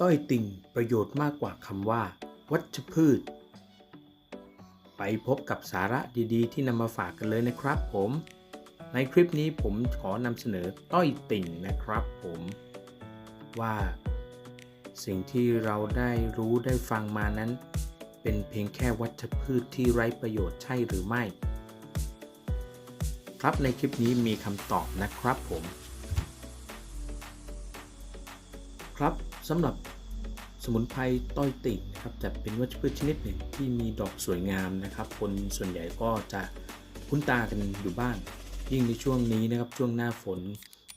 ต้อยติ่งประโยชน์มากกว่าคำว่า วัชพืช ไปพบกับสาระดีๆ ที่นำมาฝากกันเลยนะครับผม ในคลิปนี้ผมขอนำเสนอต้อยติ่งนะครับผมว่า สิ่งที่เราได้รู้ได้ฟังมานั้น เป็นเพียงแค่วัชพืชที่ไร้ประโยชน์ใช่หรือไม่ ครับในคลิปนี้มีคำตอบนะครับผม ครับสำหรับ มุนไพรต้อยติ่งนะครับจะเป็นวัชพืชชนิดหนึ่งที่มีดอกสวยงามนะครับ คนส่วนใหญ่ก็จะคุ้นตากันอยู่บ้าง ยิ่งในช่วงนี้นะครับช่วงหน้าฝน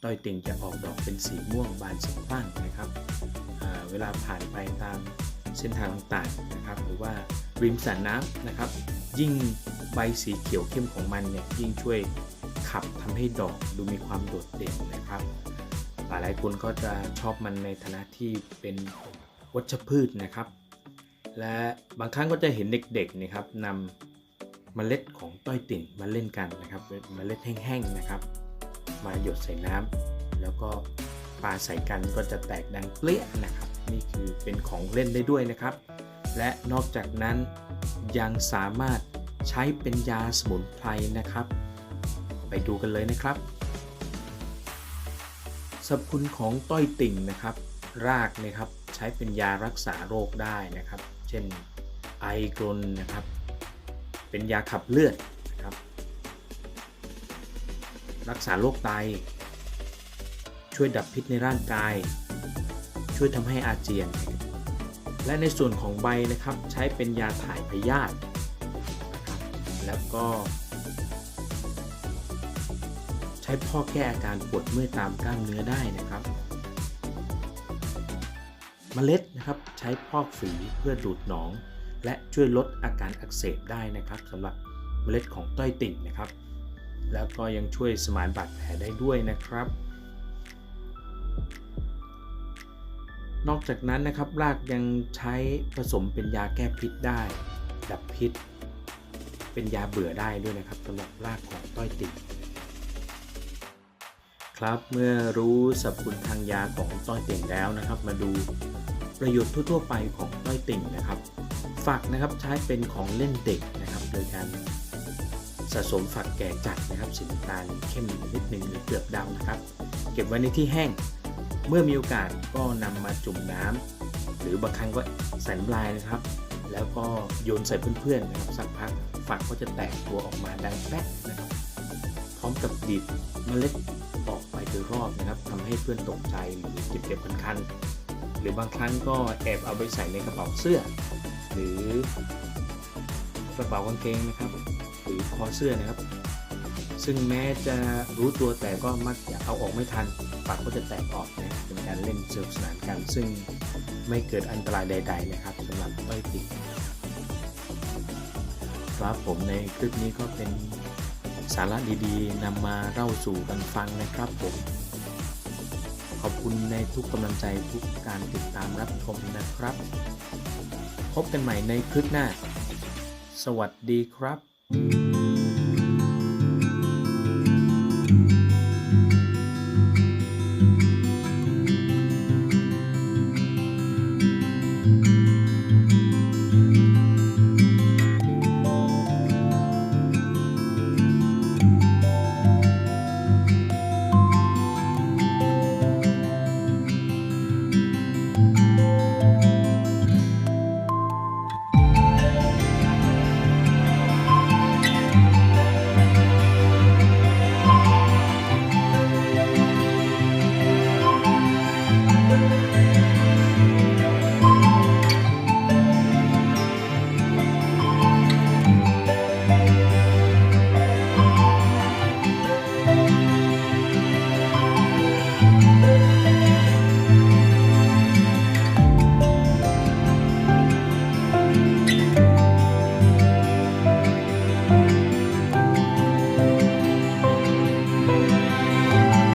ต้อยติ่งจะออกดอกเป็นสีม่วงบานสะพรั่งนะครับเวลาผ่านไปตามเส้นทางต่างๆนะครับ หรือว่าริมสระน้ำนะครับ ยิ่งใบสีเขียวเข้มของมันเนี่ยยิ่งช่วยขับทำให้ดอกดูมีความโดดเด่นนะครับ หลายๆคนก็จะชอบมันในฐานะที่เป็น วัชพืชนะครับ และบางครั้งก็จะเห็นเด็กๆนะครับนำเมล็ดของต้อยติ่งมาเล่นกันนะครับเป็นเมล็ดแห้งๆนะครับ มาหยดใส่น้ำแล้วก็ปาใส่กันก็จะแตกดังเปรี้ยนะครับ นี่คือเป็นของเล่นได้ด้วยนะครับ และนอกจากนั้นยังสามารถใช้เป็นยาสมุนไพรนะครับ ไปดูกันเลยนะครับสรรพคุณของต้อยติ่งนะครับ รากนะครับใช้เป็นยารักษาโรคได้นะครับ เช่นไอกรนนะครับ เป็นยาขับเลือดนะครับ รักษาโรคไต ช่วยดับพิษในร่างกาย ช่วยทำให้อาเจียน และในส่วนของใบนะครับใช้เป็นยาถ่ายพยาธิแล้วก็ ใช้พอกแก้อาการปวดเมื่อยตามกล้ามเนื้อได้นะครับ เมล็ดนะครับใช้พอกฝีเพื่อดูดหนอง และช่วยลดอาการอักเสบได้นะครับสำหรับเมล็ดของต้อยติ่งนะครับ แล้วก็ยังช่วยสมานบาดแผลได้ด้วยนะครับ นอกจากนั้นนะครับรากยังใช้ผสมเป็นยาแก้พิษได้ ดับพิษ เป็นยาเบื่อได้ด้วยนะครับสำหรับรากของต้อยติ่ง ครับ เมื่อรู้สรรพคุณทางยาของต้อยติ่งแล้วนะครับ มาดูประโยชน์ทั่วๆไปของต้อยติ่งนะครับ ฝักนะครับใช้เป็นของเล่นเด็กนะครับ โดยการสะสมฝักแก่จัดนะครับสีน้ำตาลเข้มนิดหนึ่งหรือเกือบดำนะครับ เก็บไว้ในที่แห้ง เมื่อมีโอกาสก็นำมาจุ่มน้ำหรือบางครั้งก็ใส่น้ำลายนะครับ แล้วก็โยนใส่เพื่อนๆนะครับสักพักฝักก็จะแตกตัวออกมาดังแป๊กนะครับ พร้อมกับดีดเมล็ด รอบนะครับทำให้เพื่อนตกใจหรือเจ็บๆคันๆหรือบางครั้งก็แอบเอาไปใส่ในกระเป๋าเสื้อ หรือกระเป๋ากางเกงนะครับ หรือคอเสื้อนะครับ ซึ่งแม้จะรู้ตัวแต่ก็มักจะเอาออกไม่ทันฝักก็จะแตกออกนะเป็นการเล่นสนุกสนานกัน ซึ่งไม่เกิดอันตรายใด ๆ นะครับสำหรับต้อยติ่งครับผมในคลิปนี้ก็เป็น สาระดีๆนำมาเล่าสู่กันฟังนะครับผม ขอบคุณในทุกกำลังใจทุกการติดตามรับชมนะครับ พบกันใหม่ในคลิปหน้า สวัสดีครับ